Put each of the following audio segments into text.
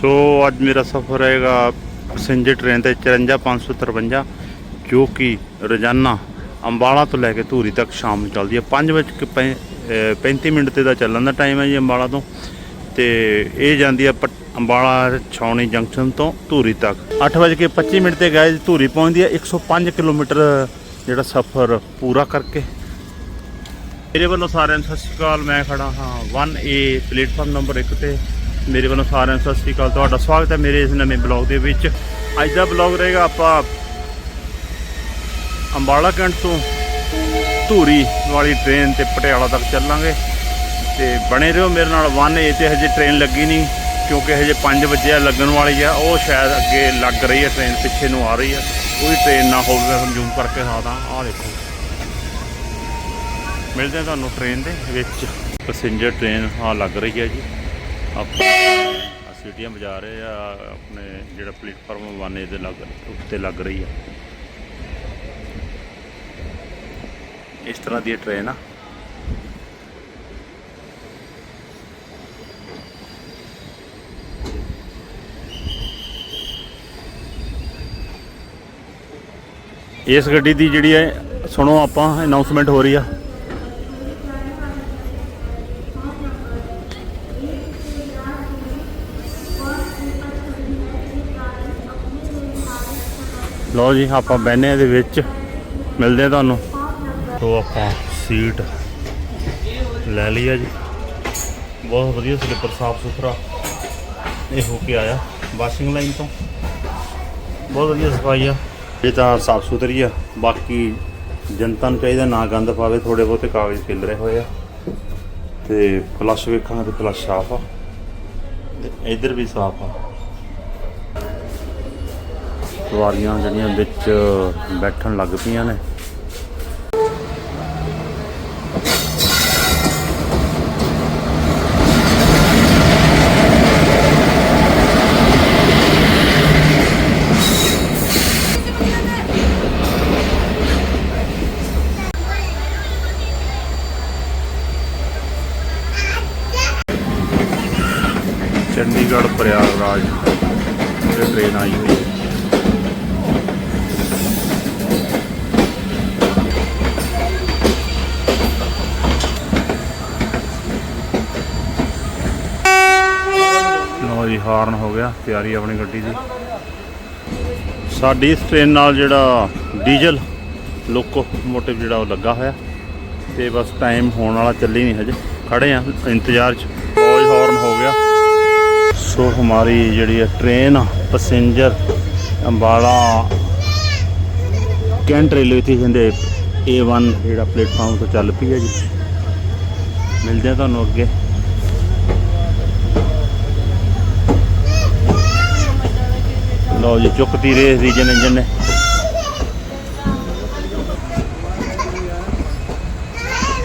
ਸੋ ਅੱਜ ਮੇਰਾ ਸਫ਼ਰ ਰਹੇਗਾ ਪੈਸੇਂਜਰ ਟ੍ਰੇਨ ਤੇ 54553 ਜੋ ਕਿ ਰੋਜ਼ਾਨਾ ਅੰਬਾਲਾ ਤੋਂ ਲੈ ਕੇ ਧੂਰੀ ਤੱਕ ਸ਼ਾਮ ਨੂੰ ਚੱਲਦੀ ਹੈ। 5 ਵਜੇ 35 ਮਿੰਟ ਤੇ ਦਾ ਚੱਲਣ ਦਾ ਟਾਈਮ ਹੈ ਜੀ ਅੰਬਾਲਾ ਤੋਂ। ਤੇ ਇਹ ਜਾਂਦੀ ਹੈ ਪਟ- ਅੰਬਾਲਾ ਛਾਉਣੀ ਜੰਕਸ਼ਨ ਤੋਂ ਧੂਰੀ ਤੱਕ। 8 ਵਜੇ ਕੇ 25 ਮਿੰਟ ਤੇ ਗਾਇਜ਼ ਧੂਰੀ ਪਹੁੰਚਦੀ ਹੈ। 105 ਕਿਲੋਮੀਟਰ ਜਿਹੜਾ ਸਫ਼ਰ ਪੂਰਾ ਕਰਕੇ। ਮੇਰੇ ਵੱਲੋਂ ਸਾਰਿਆਂ ਨੂੰ ਸਤਿ ਸ਼੍ਰੀ ਅਕਾਲ। ਮੈਂ ਖੜਾ ਹਾਂ 1A ਪਲੇਟਫਾਰਮ ਨੰਬਰ 1 ਤੇ। ਮੇਰੇ ਵੱਲੋਂ ਸਾਰਿਆਂ ਨੂੰ ਸਤਿ ਸ਼੍ਰੀ ਅਕਾਲ। ਤੁਹਾਡਾ ਸਵਾਗਤ ਹੈ ਮੇਰੇ ਇਸ ਨਵੇਂ ਬਲੌਗ ਦੇ ਵਿੱਚ। ਅੱਜ ਦਾ ਬਲੌਗ ਰਹੇਗਾ ਆਪਾਂ ਅੰਬਾਲਾ ਕੈਂਟ ਤੋਂ ਧੂਰੀ ਵਾਲੀ ਟ੍ਰੇਨ ਤੇ ਪਟਿਆਲਾ ਤੱਕ ਚੱਲਾਂਗੇ। ਤੇ ਬਣੇ ਰਹੋ ਮੇਰੇ ਨਾਲ 1A ਤੇ ਹਜੇ ਟ੍ਰੇਨ ਲੱਗੀ ਨਹੀਂ, ਕਿਉਂਕਿ ਹਜੇ 5 ਵਜੇ ਆ, ਲੱਗਣ ਵਾਲੀ ਆ। ਉਹ ਸ਼ਾਇਦ ਅੱਗੇ ਲੱਗ ਰਹੀ ਹੈ ਟ੍ਰੇਨ ਪਿੱਛੇ ਨੂੰ ਆ ਰਹੀ ਆ। ਉਹਦੀ ਟ੍ਰੇਨ ਨਾ ਹੋਵੇ ਹੁਣ ਜ਼ੂਮ ਕਰਕੇ ਦਿਖਾਦਾ। ਆ ਦੇਖੋ। ਮਿਲਦੇ ਹਾਂ ਤੁਹਾਨੂੰ ਟ੍ਰੇਨ ਦੇ ਵਿੱਚ। ਪੈਸੇਂਜਰ ਟ੍ਰੇਨ ਆ ਲੱਗ ਰਹੀ ਹੈ ਜੀ। ਆਪਾਂ ਸੀਟੀਆਂ ਵਜਾ ਰਹੇ ਆ ਆਪਣੇ ਜਿਹੜਾ ਪਲੇਟਫਾਰਮ 1A ਦੇ ਲੱਗ ਉੱਤੇ ਲੱਗ ਰਹੀ ਆ। ਇਸ ਤਰ੍ਹਾਂ ਦੀ ਟ੍ਰੇਨ ਆ। ਇਸ ਗੱਡੀ ਦੀ ਜਿਹੜੀ ਹੈ ਸੁਣੋ ਆਪਾਂ ਅਨਾਉਂਸਮੈਂਟ ਹੋ ਰਹੀ ਆ। ਲਓ ਜੀ ਆਪਾਂ ਬੈਨੇ ਦੇ ਵਿੱਚ। ਮਿਲਦੇ ਆ ਤੁਹਾਨੂੰ। ਤੋਂ ਆਪਾਂ ਸੀਟ ਲੈ ਲਈ ਆ ਜੀ। ਬਹੁਤ ਵਧੀਆ ਸਲੀਪਰ ਸਾਫ਼ ਸੁਥਰਾ। ਇਹ ਹੋ ਕੇ ਆਇਆ ਵਾਸ਼ਿੰਗ ਲਾਈਨ ਤੋਂ। ਬਹੁਤ ਵਧੀਆ ਸਫ਼ਾਈ ਆ। ਇਹ ਤਾਂ ਸਾਫ਼ ਸੁਥਰੀ ਆ। ਬਾਕੀ ਜਨਤਾ ਨੂੰ ਚਾਹੀਦਾ ਨਾ ਗੰਦ ਪਾਵੇ ਥੋੜੇ ਬਹੁਤੇ ਕਾਗਜ਼ ਖਿਲਰੇ ਹੋਏ ਆ। ਤੇ ਫਲਸ਼ ਵੇਖਾਂਗੇ ਤੇ ਫਲਸ਼ ਸਾਫ਼ ਆ। ਤੇ ਇਧਰ ਵੀ ਸਾਫ਼ ਆ। ਸਵਾਰੀਆਂ ਜਿਹੜੀਆਂ ਵਿੱਚ ਬੈਠਣ ਲੱਗ ਪਈਆਂ ਨੇ। ਚੰਡੀਗੜ੍ਹ ਪ੍ਰਯਾਗਰਾਜ ਇਹ ਟ੍ਰੇਨ ਆਈ ਹੋਈ ਹਾਰਨ ਹੋ ਗਿਆ, ਤਿਆਰੀ ਆਪਣੀ ਗੱਡੀ ਦੀ। ਸਾਡੀ ਇਸ ਟ੍ਰੇਨ ਨਾਲ ਜਿਹੜਾ ਡੀਜ਼ਲ ਲੋਕੋਮੋਟਿਵ ਜਿਹੜਾ ਉਹ ਲੱਗਾ ਹੋਇਆ। ਤੇ ਬਸ ਟਾਈਮ ਹੋਣ ਵਾਲਾ ਚੱਲੀ ਨਹੀਂ ਹਜੇ। ਖੜੇ ਆ ਇੰਤਜ਼ਾਰ 'ਚ। ਫੌਜ ਹਾਰਨ ਹੋ ਗਿਆ। ਸੋ ਹਮਾਰੀ ਜਿਹੜੀ ਹੈ train passenger Ambala cantt railway station ਦੇ A1 ਜਿਹੜਾ ਪਲੇਟਫਾਰਮ ਤੋਂ ਚੱਲ ਪਈ ਹੈ ਜੀ। ਮਿਲਦੇ ਆ ਤੁਹਾਨੂੰ ਅੱਗੇ। ਲਓ ਜੀ, ਚੁੱਕਤੀ ਰੇਸ ਦੀ ਜਨ ਇੰਜਨ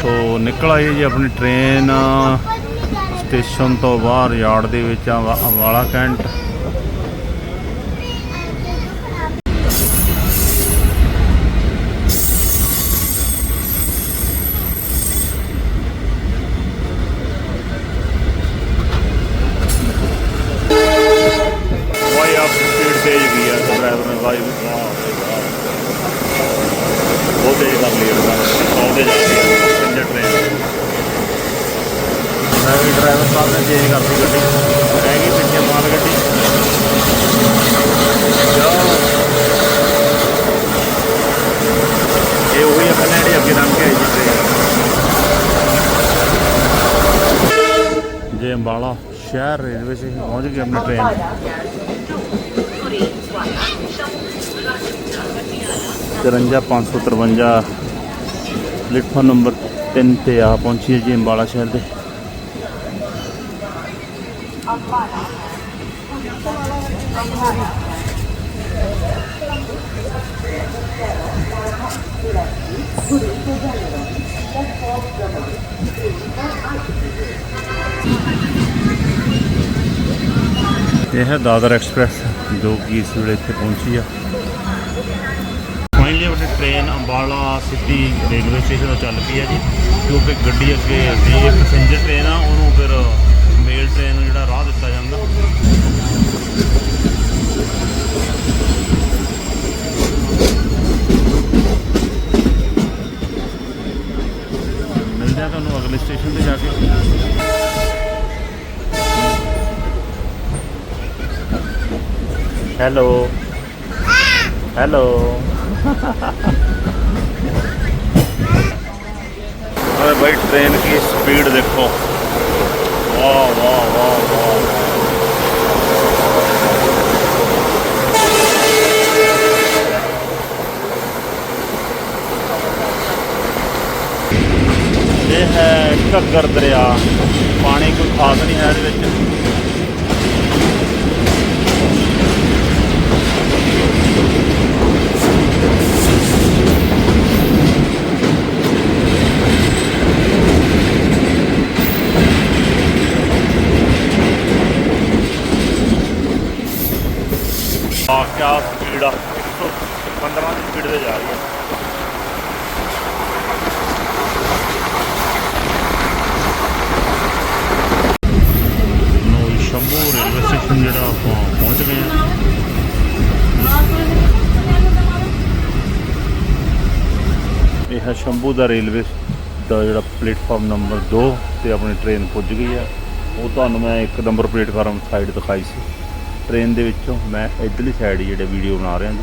ਤੋ ਨਿਕਲ ਆਈ ਜੀ ਆਪਣੀ ਟ੍ਰੇਨ, ਸਟੇਸ਼ਨ ਤੋਂ ਬਾਹਰ, ਯਾਰਡ ਦੇ ਵਿੱਚ ਆ, ਵਾਲਾ ਕੈਂਟ ਵਾਈ ਆਪ ਸਪੀਡ ਤੇਜ਼ ਕੀ ਹੈ ਡਰਾਈਵਰ ਨੇ ਵਾਈ ਵਾਹ ਬਹੁਤ ਤੇਜ਼ ਕਰ ਲਈ ਉਹਦਾ ਆਉਂਦੇ ਜਾ ਰਹੀ ਪੈਸੇਂਜਰ ਟ੍ਰੇਨ ਡਰਾਈਵਰ ਡਰਾਈਵਰ ਸਾਹਿਬ ਨੇ ਤੇਜ਼ ਕਰਤੀ ਗੱਡੀ। ਰਹਿ ਗਈ ਪਿੱਛੇ ਮਾਲ ਗੱਡੀ। ਇਹ ਉਹੀ ਆ ਪਹਿਲਾਂ ਜਿਹੜੀ ਅੱਗੇ ਲੰਘ ਕੇ ਆਈ ਜੀ ਟ੍ਰੇਨ ਜੇ ਅੰਬਾਲਾ ਸ਼ਹਿਰ ਰੇਲਵੇ ਸਟੇਸ਼ਨ ਪਹੁੰਚ ਗਈ ਆਪਣੀ ਟ੍ਰੇਨ 54553 ਪਲੇਟਫਾਰਮ ਨੰਬਰ 3 ਤੇ ਆ ਪਹੁੰਚੀ ਜੀ ਅੰਬਾਲਾ ਸ਼ਹਿਰ ਦੇ। ਇਹ ਹੈ ਦਾਦਰ ਐਕਸਪ੍ਰੈਸ ਜੋ ਕਿ ਇਸ ਵੇਲੇ ਇੱਥੇ ਪਹੁੰਚੀ ਆ। ਪਹਿਲੇ ਵਾਲੀ ਟ੍ਰੇਨ ਅੰਬਾਲਾ ਸਿੱਧੀ ਰੇਲਵੇ ਸਟੇਸ਼ਨ ਤੋਂ ਚੱਲ ਪਈ ਹੈ ਜੀ। ਕਿਉਂਕਿ ਗੱਡੀ ਅੱਗੇ ਅੱਗੇ ਪੈਸੇਂਜਰ ਟ੍ਰੇਨ ਆ, ਉਹਨੂੰ ਫਿਰ ਮੇਲ ਟ੍ਰੇਨ ਨੂੰ ਜਿਹੜਾ ਰਾਹ ਦਿੱਤਾ ਜਾਂਦਾ। ਮਿਲਦਾ ਤੁਹਾਨੂੰ ਅਗਲੇ ਸਟੇਸ਼ਨ ਤੇ ਜਾ ਕੇ। ਹੈਲੋ ਹੈਲੋ अरे भाई ट्रेन की स्पीड देखो वाह वाह वाह वाह वाह। ਇਹ ਹੈ ਘੱਗਰ ਦਰਿਆ ਪਾਣੀ ਕੋਈ ਖਾਸ ਨਹੀਂ ਹੈ ਇਹਦੇ ਵਿੱਚ ਆ ਸਪੀਡ ਆ। 115 ਦੀ ਸਪੀਡ ਤੇ ਜਾ ਰਹੀ ਹੈ ਸ਼ੰਭੂ ਰੇਲਵੇ ਸਟੇਸ਼ਨ ਜਿਹੜਾ ਆਪਾਂ ਪਹੁੰਚ ਗਏ ਹਾਂ। ਇਹ ਹੈ ਸ਼ੰਭੂ ਦਾ ਰੇਲਵੇ ਦਾ ਜਿਹੜਾ ਪਲੇਟਫਾਰਮ ਨੰਬਰ 2 ਤੇ ਆਪਣੀ ਟ੍ਰੇਨ ਪੁੱਜ ਗਈ ਆ। ਉਹ ਤੁਹਾਨੂੰ ਮੈਂ ਇੱਕ ਨੰਬਰ ਪਲੇਟਫਾਰਮ ਸਾਈਡ ਦਿਖਾਈ ਸੀ। ਟ੍ਰੇਨ ਦੇ ਵਿੱਚੋਂ ਮੈਂ ਇਧਰਲੀ ਸਾਈਡ ਹੀ ਜਿਹੜੇ ਵੀਡੀਓ ਬਣਾ ਰਿਹਾ ਜੀ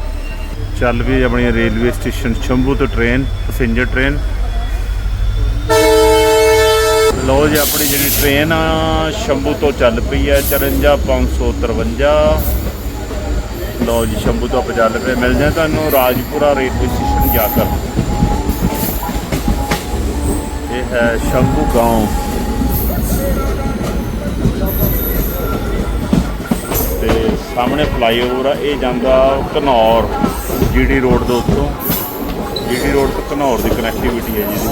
ਚੱਲ ਵੀ ਆਪਣੀ ਰੇਲਵੇ ਸਟੇਸ਼ਨ ਸ਼ੰਭੂ ਤੋਂ ਟ੍ਰੇਨ ਪੈਸੇਂਜਰ ਟ੍ਰੇਨ ਲੋ ਜੀ ਆਪਣੀ ਜਿਹੜੀ ਟ੍ਰੇਨ ਆ ਸ਼ੰਭੂ ਤੋਂ ਚੱਲ ਪਈ ਹੈ 54553 ਲੋ ਜੀ ਸ਼ੰਭੂ ਤੋਂ ਆਪਾਂ ਚੱਲ ਪਏ ਮਿਲ ਜਾਏ ਤੁਹਾਨੂੰ ਰਾਜਪੁਰਾ ਰੇਲਵੇ ਸਟੇਸ਼ਨ ਜਾ ਕਰ ਇਹ ਹੈ ਸ਼ੰਭੂ گاؤں ਸਾਹਮਣੇ ਫਲਾਈਓਵਰ ਆ, ਇਹ ਜਾਂਦਾ ਘਨੌਰ, ਜੀਡੀ ਰੋਡ ਦੇ ਉੱਤੋਂ। ਜੀਡੀ ਰੋਡ ਤੋਂ ਘਨੌਰ ਦੀ ਕਨੈਕਟੀਵਿਟੀ ਹੈ ਜੀ।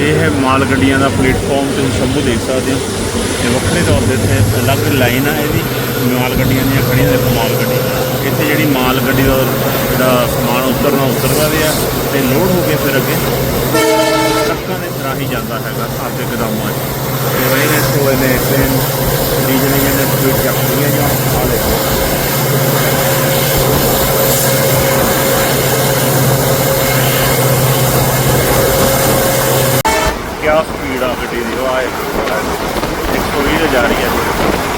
ਇਹ ਹੈ ਮਾਲ ਗੱਡੀਆਂ ਦਾ ਪਲੇਟਫਾਰਮ ਤੁਸੀਂ ਸ਼ੰਭੂ ਦੇਖ ਸਕਦੇ ਹੋ। ਇਹ ਵੱਖਰੇ ਤੌਰ ਤੇ ਇੱਥੇ ਅਲੱਗ ਲਾਈਨ ਆ ਇਹਦੀ, ਮਾਲ ਗੱਡੀਆਂ ਦੀਆਂ ਖੜੀਆਂ ਦੇਖੋ ਮਾਲ ਗੱਡੀ। ਇੱਥੇ ਜਿਹੜੀ ਮਾਲ ਗੱਡੀ ਦਾ ਜਿਹੜਾ ਸਮਾਨ ਉਤਰਨਾ, ਉਤਰਦਾ ਵੀ ਆ ਤੇ ਲੋਡ ਹੋ ਕੇ ਫਿਰ ਅੱਗੇ ਟਰੱਕਾਂ ਜਾਂਦਾ ਹੈਗਾ ਸਾਡੇ ਗਦਾਮਾਂ 'ਚ। ਤੇ ਉਹ ਇਹਨੇ ਤੋਂ ਇਹਨੇ ਟ੍ਰੇਨ ਡੀਜ਼ਲ ਇਹਨੇ ਸਪੀਡ ਚੱਕਦੀਆਂ ਜਾਂ ਆ ਦੇਖੋ ਕਿਆ ਸਪੀਡ ਆ ਗੱਡੀ ਦੀ ਉਹ ਆਏ 120 ਤੇ ਜਾ ਰਹੀ ਹੈ।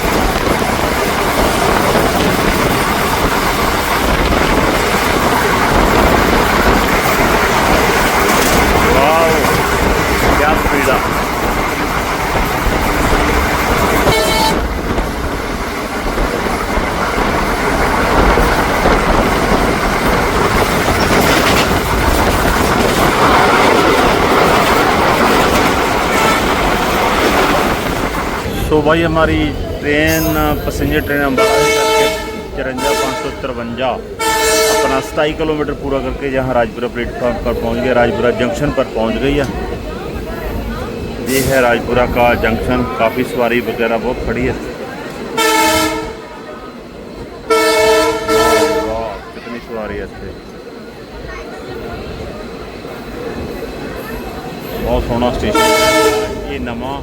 तो भाई हमारी ट्रेन, पसेंजर ट्रेन अम्बाला करके चरंजा, पाँच सौ तिरवंजा अपना सताई किलोमीटर पूरा करके यहाँ राजपुरा प्लेटफॉर्म पर पहुँच गया राजपुरा जंक्शन पर पहुँच गई है। ये है राजपुरा का जंक्शन, काफ़ी सवारी वगैरह बहुत खड़ी है। कितनी सवारी है इतने बहुत सोहना स्टेशन ये नमा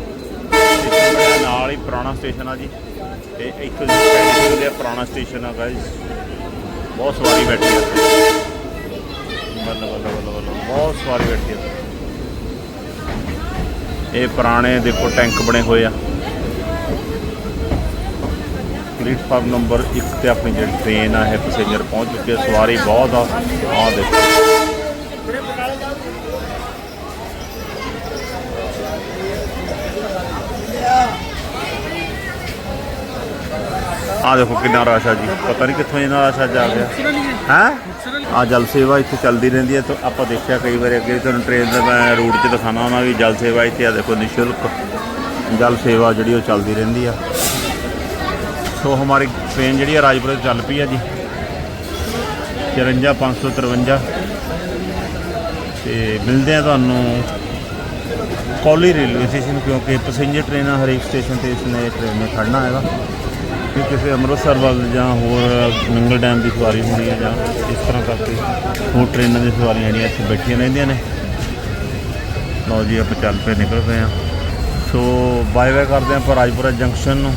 ਨਾਲ ਹੀ ਪੁਰਾਣਾ ਸਟੇਸ਼ਨ ਆ ਜੀ। ਤੇ ਇੱਥੋਂ ਦੀ ਸਟੈਂਡ ਦੇ ਪੁਰਾਣਾ ਸਟੇਸ਼ਨ ਆ ਗਾਇਸ ਬਹੁਤ ਸਵਾਰੀ ਬੈਠੀ ਆ। ਬੱਲੇ ਬੱਲੇ ਬੱਲੇ ਬੱਲੇ। ਬਹੁਤ ਸਵਾਰੀ ਬੈਠੀ ਆ। ਇਹ ਪੁਰਾਣੇ ਦੇਖੋ ਟੈਂਕ ਬਣੇ ਹੋਏ ਆ। ਪਲੇਟਫਾਰਮ ਨੰਬਰ 1 ਤੇ ਆਪਣੀ ਜਿਹੜੀ ਟ੍ਰੇਨ ਆ, ਇਹ ਪੈਸੇਂਜਰ ਪਹੁੰਚ ਚੁੱਕੇ ਆ। ਸਵਾਰੀ ਬਹੁਤ ਆ। ਆ ਦੇਖੋ। ਆ ਦੇਖੋ ਕਿੰਨਾ ਰਸ਼ ਆ ਜੀ। ਪਤਾ ਨਹੀਂ ਕਿੱਥੋਂ ਇਹਨਾਂ ਰਸ਼ ਅੱਜ ਆ ਗਿਆ। ਹੈ? ਆ ਜਲ ਸੇਵਾ ਇੱਥੇ ਚੱਲਦੀ ਰਹਿੰਦੀ ਹੈ ਤਾਂ ਆਪਾਂ ਦੇਖਿਆ ਕਈ ਵਾਰ ਅੱਗੇ ਤੁਹਾਨੂੰ ਟ੍ਰੇਨ ਦਾ ਮੈਂ ਰੂਟ 'ਚ ਦਿਖਾਣਾ ਉਹਨਾਂ ਵੀ ਜਲ ਸੇਵਾ ਇੱਥੇ ਆ ਦੇਖੋ ਨਿਸ਼ੁਲਕ। ਜਲ ਸੇਵਾ ਜਿਹੜੀ ਉਹ ਚੱਲਦੀ ਰਹਿੰਦੀ ਆ। ਸੋ ਹਮਾਰੀ ਟ੍ਰੇਨ ਜਿਹੜੀ ਆ ਰਾਜਪੁਰ ਤੋਂ ਚੱਲ ਪਈ ਆ ਜੀ। 54553 ਤੇ ਮਿਲਦੇ ਆ ਤੁਹਾਨੂੰ ਕੌਲੀ ਰੇਲਵੇ ਸਟੇਸ਼ਨ, ਕਿਉਂਕਿ ਪੈਸੇਂਜਰ ਟ੍ਰੇਨਾਂ ਹਰੇਕ ਸਟੇਸ਼ਨ ਤੇ ਇਸਨੇ ਟ੍ਰੇਨ ਨੇ ਖੜਨਾ ਹੈਗਾ। ਕਿਸੇ ਅੰਮ੍ਰਿਤਸਰ ਵੱਲ ਜਾਂ ਹੋਰ ਨੰਗਲ ਡੈਮ ਦੀ ਸਵਾਰੀ ਹੋਣੀ ਹੈ ਜਾਂ ਇਸ ਤਰ੍ਹਾਂ ਕਰਕੇ ਹੋਰ ਟ੍ਰੇਨਾਂ ਦੀ ਸਵਾਰੀਆਂ ਜਿਹੜੀਆਂ ਇੱਥੇ ਬੈਠੀਆਂ ਰਹਿੰਦੀਆਂ ਨੇ। ਲਓ ਜੀ, ਆਪਾਂ ਚੱਲ ਪਏ, ਨਿਕਲ ਪਏ ਆ ਸੋ ਬਾਏ ਬਾਏ ਕਰਦੇ ਆਪਾਂ ਰਾਜਪੁਰਾ ਜੰਕਸ਼ਨ ਨੂੰ।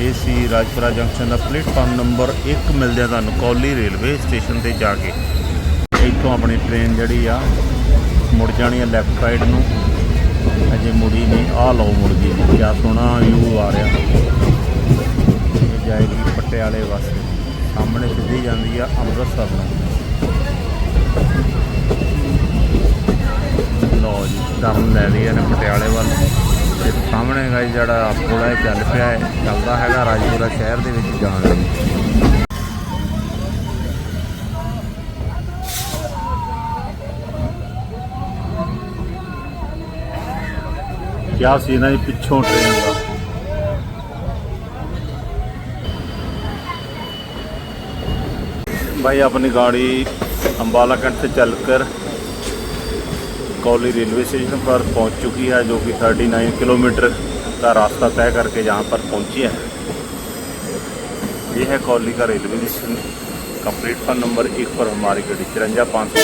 ਇਹ ਸੀ ਰਾਜਪੁਰਾ ਜੰਕਸ਼ਨ ਦਾ ਪਲੇਟਫਾਰਮ ਨੰਬਰ 1 ਮਿਲਦੇ ਆ ਤੁਹਾਨੂੰ ਕੌਲੀ ਰੇਲਵੇ ਸਟੇਸ਼ਨ ਤੇ ਜਾ ਕੇ। ਇੱਥੋਂ ਆਪਣੀ ਟ੍ਰੇਨ ਜਿਹੜੀ ਆ, ਮੁੜ ਜਾਣੀ ਆ ਲੈਫਟ ਸਾਈਡ ਨੂੰ। ਅਜੇ ਮੁੜੀ ਨਹੀਂ ਆ ਲਓ ਮੁੜ ਗਈ। ਕਿਆ ਸੋਹਣਾ ਯੂ ਆ ਰਿਹਾ। ਜਾਏਗੀ ਪਟਿਆਲੇ ਵਾਸਤੇ। ਸਾਹਮਣੇ ਸਿੱਧੀ ਜਾਂਦੀ ਆ ਅੰਮ੍ਰਿਤਸਰ ਨੂੰ। ਲਓ ਜੀ ਟਰਨ ਲੈ ਲਈ ਇਹਨੇ ਪਟਿਆਲੇ ਵੱਲ। ਤੇ ਸਾਹਮਣੇ ਗਾ ਜਿਹੜਾ ਪੁਲ ਹੈ ਚੱਲ ਪਿਆ ਹੈ, ਚੱਲਦਾ ਹੈਗਾ ਰਾਜਪੁਰਾ ਸ਼ਹਿਰ ਦੇ ਵਿੱਚ ਜਾਣ ਲਈ। ਕਿਆ ਸੀ ਇਹਨਾਂ ਦੀ ਪਿੱਛੋਂ ਟ੍ਰੇਨ ਦਾ। भाई, अपनी गाड़ी अम्बाला कैंट से चलकर कौली रेलवे स्टेशन पर पहुँच चुकी है, जो कि 39 किलोमीटर का रास्ता तय करके यहाँ पर पहुँची है। ये है कौली का रेलवे स्टेशन। का प्लेटफॉर्म नंबर एक पर हमारी गाड़ी तिरंजा पाँच सौ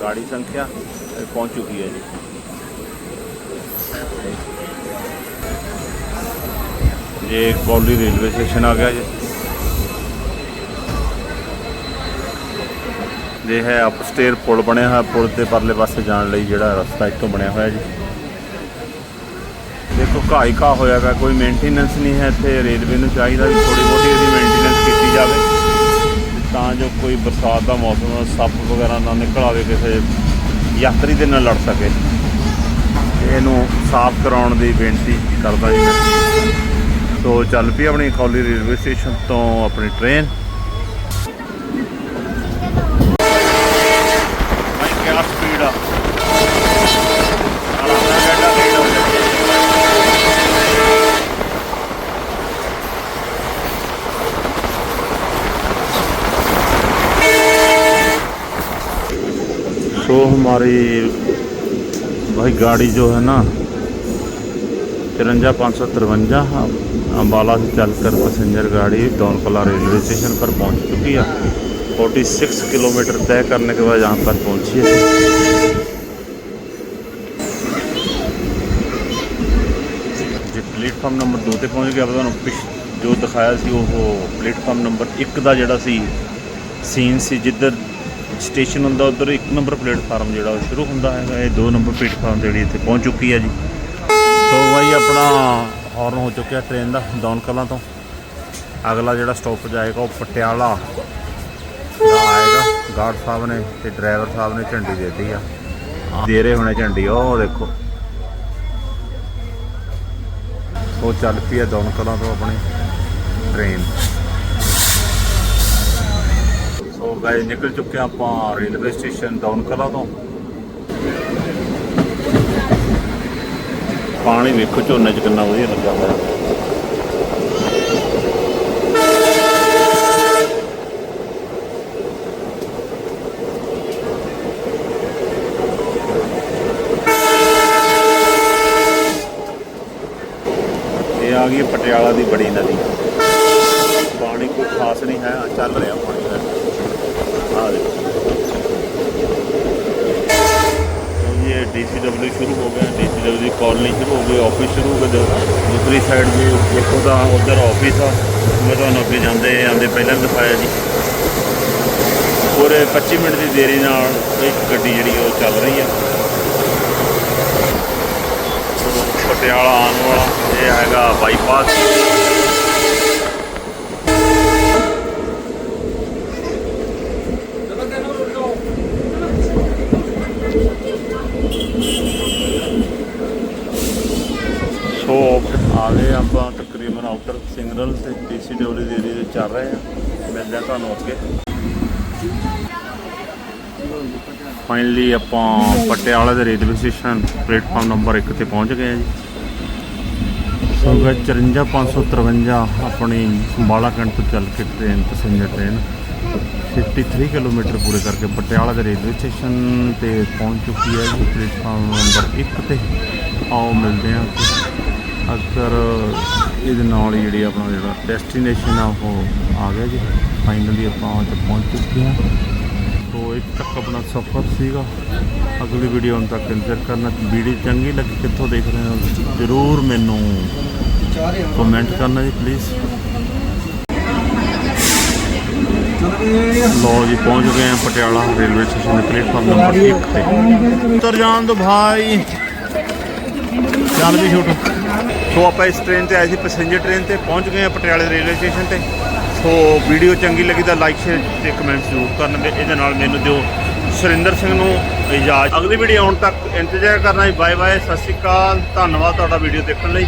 गाड़ी संख्या पहुँच चुकी है जी। ये कौली रेलवे स्टेशन आ गया जी। ਇਹ ਹੈ ਅਪਸਟੇਅਰ ਪੁਲ ਬਣਿਆ ਹੋਇਆ, ਪੁਲ ਤੇ ਪਰਲੇ ਪਾਸੇ ਜਾਣ ਲਈ ਜਿਹੜਾ ਰਸਤਾ ਇੱਥੋਂ ਬਣਿਆ ਹੋਇਆ ਜੀ। ਦੇਖੋ ਘਾਹ ਹੀ ਘਾਹ ਹੋਇਆ ਗਾ, ਕੋਈ ਮੇਨਟੇਨੈਂਸ ਨਹੀਂ ਹੈ ਇੱਥੇ, ਰੇਲਵੇ ਨੂੰ ਚਾਹੀਦਾ ਵੀ ਥੋੜੀ ਬਹੁਤੀ ਇਹਦੀ ਮੇਨਟੇਨੈਂਸ ਕੀਤੀ ਜਾਵੇ। ਤਾਂ ਜੋ ਕੋਈ ਬਰਸਾਤ ਦਾ ਮੌਸਮ ਸੱਪ ਵਗੈਰਾ ਨਾ ਨਿਕਲ ਆਵੇ ਕਿਸੇ ਯਾਤਰੀ ਦੇ ਨਾਲ ਲੜ ਸਕੇ। ਇਹਨੂੰ ਸਾਫ਼ ਕਰਾਉਣ ਦੀ ਬੇਨਤੀ ਕਰਦਾ ਜੀ ਮੈਂ। ਸੋ ਚੱਲ ਪਈ ਆਪਣੀ ਖੌਲੀ ਰੇਲਵੇ ਸਟੇਸ਼ਨ ਤੋਂ ਆਪਣੀ ਟ੍ਰੇਨ ਭਾਈ ਕਿਆ ਸਪੀਡ ਆ ਆਲਾ ਗੱਡਾ ਲੇਟ ਹੋ ਜਾਂਦੀ ਹੈ सो हमारी भाई गाड़ी जो है ना तिरंजा पाँच सौ तिरवंजा अम्बाला से चलकर पैसेंजर गाड़ी दौनकला रेलवे स्टेशन पर पहुंच चुकी है 46 किलोमीटर तय करने के बाद यहाँ पर पहुंची है ਜੇ ਪਲੇਟਫਾਰਮ ਨੰਬਰ 2 ਤੇ ਪਹੁੰਚ ਗਿਆ ਤਾਂ ਤੁਹਾਨੂੰ ਪਿਛ ਜੋ ਦਿਖਾਇਆ ਸੀ ਉਹ ਪਲੇਟਫਾਰਮ ਨੰਬਰ 1 ਦਾ ਜਿਹੜਾ ਸੀ ਸੀਨ ਸੀ ਜਿੱਧਰ ਸਟੇਸ਼ਨ ਹੁੰਦਾ ਉਧਰ ਇੱਕ ਨੰਬਰ ਪਲੇਟਫਾਰਮ ਜਿਹੜਾ ਉਹ ਸ਼ੁਰੂ ਹੁੰਦਾ ਹੈਗਾ ਇਹ ਦੋ ਨੰਬਰ ਪਲੇਟਫਾਰਮ ਜਿਹੜੀ ਇੱਥੇ ਪਹੁੰਚ ਚੁੱਕੀ ਹੈ ਜੀ। ਸੋ ਬਾਈ ਆਪਣਾ ਹੌਰਨ ਹੋ ਚੁੱਕਿਆ ਟ੍ਰੇਨ ਦਾ ਦੌਨ ਕਲਾਂ ਤੋਂ। ਅਗਲਾ ਜਿਹੜਾ ਸਟਾਪ ਜਾਏਗਾ ਉਹ ਪਟਿਆਲਾ। ਦਾ ਆਏਗਾ। ਗਾਰਡ ਸਾਹਿਬ ਨੇ ਤੇ ਡਰਾਈਵਰ ਸਾਹਿਬ ਨੇ ਝੰਡੀ ਦੇ ਦਿੱਤੀ ਆ। ਦੇ ਰਹੇ ਹੋਣੇ ਝੰਡੀ ਉਹ ਦੇਖੋ। ਉਹ ਚੱਲ ਪਈ ਹੈ ਦੌਨ ਕਲਾਂ ਤੋਂ ਆਪਣੀ ਟ੍ਰੇਨ ਸੋ ਨਿਕਲ ਚੁੱਕੇ ਹਾਂ ਆਪਾਂ ਰੇਲਵੇ ਸਟੇਸ਼ਨ ਦੌਨ ਕਲਾਂ ਤੋਂ। ਪਾਣੀ ਵੇਖੋ, ਝੋਨੇ 'ਚ ਕਿੰਨਾ ਵਧੀਆ ਲੱਗਾ ਹੋਇਆ। ਇਹ ਆ ਗਈ ਪਟਿਆਲਾ ਦੀ ਬੜੀ ਨਦੀ। ਪਾਣੀ ਕੋਈ ਖਾਸ ਨਹੀਂ ਹੈ, ਚੱਲ ਰਿਹਾ। ਸ਼ੁਰੂ ਕਰ ਦੂਸਰੀ ਸਾਈਡ ਜੇ ਦੇਖੋ ਤਾਂ ਉਧਰ ਆਫਿਸ ਆ। ਮੈਂ ਤੁਹਾਨੂੰ ਅੱਗੇ ਜਾਂਦੇ ਆਂਦੇ ਪਹਿਲਾਂ ਦਿਖਾਇਆ ਜੀ। ਪੂਰੇ 25 ਮਿੰਟ ਦੀ ਦੇਰੀ ਨਾਲ ਇੱਕ ਗੱਡੀ ਜਿਹੜੀ ਉਹ ਚੱਲ ਰਹੀ ਆ। ਪਟਿਆਲਾ ਆਉਣ ਵਾਲਾ, ਇਹ ਹੈਗਾ ਬਾਈਪਾਸ ਤਕਰੀਬਨ ਆਊਟਰ ਸਿੰਗਨਲ ਤੇ ਡੀਸੀਡਬਲਯੂ ਦੇ ਏਰੀਏ 'ਚ ਚੱਲ ਰਹੇ ਆ। ਮਿਲਦੇ ਆ ਤੁਹਾਨੂੰ ਅੱਗੇ। ਫਾਈਨਲੀ ਆਪਾਂ ਪਟਿਆਲਾ ਦੇ ਰੇਲਵੇ ਸਟੇਸ਼ਨ ਪਲੇਟਫਾਰਮ ਨੰਬਰ 1 ਤੇ ਪਹੁੰਚ ਗਏ ਆ ਜੀ। ਸੋ ਗਾ 54553 ਆਪਣੀ ਅੰਬਾਲਾ ਕੈਂਟ ਤੋਂ ਚੱਲ ਕੇ ਟ੍ਰੇਨ, ਪੈਸੇਂਜਰ ਟ੍ਰੇਨ 53 ਕਿਲੋਮੀਟਰ ਪੂਰੇ ਕਰਕੇ ਪਟਿਆਲਾ ਦੇ ਰੇਲਵੇ ਸਟੇਸ਼ਨ ਤੇ ਪਹੁੰਚ ਚੁੱਕੀ ਹੈ ਜੀ, ਪਲੇਟਫਾਰਮ ਨੰਬਰ 1 ਤੇ। ਆਓ ਮਿਲਦੇ ਹਾਂ ਅਕਸਰ ਇਹਦੇ ਨਾਲ ਹੀ ਜਿਹੜੀ ਆਪਣਾ ਜਿਹੜਾ ਡੈਸਟੀਨੇਸ਼ਨ ਆ, ਉਹ ਆ ਗਿਆ ਜੀ। ਫਾਈਨਲੀ ਆਪਾਂ ਉੱਥੇ ਪਹੁੰਚ ਚੁੱਕੇ ਹਾਂ। ਸੋ ਇੱਕ ਤੱਕ ਆਪਣਾ ਸਫ਼ਰ ਸੀਗਾ। ਅਗਲੀ ਵੀਡੀਓ ਹੁਣ ਤੱਕ ਇੰਤਜ਼ਾਰ ਕਰਨਾ। ਵੀਡੀਓ ਚੰਗੀ ਲੱਗੀ ਕਿੱਥੋਂ ਦੇਖ ਰਹੇ ਹੋ, ਜ਼ਰੂਰ ਮੈਨੂੰ ਕਮੈਂਟ ਕਰਨਾ ਜੀ ਪਲੀਜ਼ ਲੋ ਜੀ, ਪਹੁੰਚ ਗਏ ਹਾਂ ਪਟਿਆਲਾ ਰੇਲਵੇ ਸਟੇਸ਼ਨ ਦੇ ਪਲੇਟਫਾਰਮ ਨੰਬਰ 1 ਤੇ। ਉਤਰ ਜਾਣ ਦੋ ਭਾਈ। ਚੱਲ ਵੀ ਛੋਟੂ ਸੋ ਆਪਾਂ ਇਸ ਟ੍ਰੇਨ ਤੇ ਆਏ ਸੀ ਪੈਸੇਂਜਰ ਟ੍ਰੇਨ ਤੇ ਪਹੁੰਚ ਗਏ ਆ ਪਟਿਆਲੇ ਰੇਲਵੇ ਸਟੇਸ਼ਨ ਤੇ। ਸੋ ਵੀਡੀਓ ਚੰਗੀ ਲੱਗੀ ਤਾਂ ਲਾਈਕ ਸ਼ੇਅਰ ਤੇ ਕਮੈਂਟ ਜ਼ਰੂਰ ਕਰਨ ਇਹਦੇ ਨਾਲ ਮੈਨੂੰ ਦਿਓ ਸੁਰਿੰਦਰ ਸਿੰਘ ਨੂੰ ਇਜਾਜ਼ਤ। ਅਗਲੀ ਵੀਡੀਓ ਆਉਣ ਤੱਕ ਇੰਤਜ਼ਾਰ ਕਰਨਾ ਜੀ। ਬਾਏ ਬਾਏ ਸਤਿ ਸ਼੍ਰੀ ਅਕਾਲ। ਧੰਨਵਾਦ ਤੁਹਾਡਾ ਵੀਡੀਓ ਦੇਖਣ ਲਈ।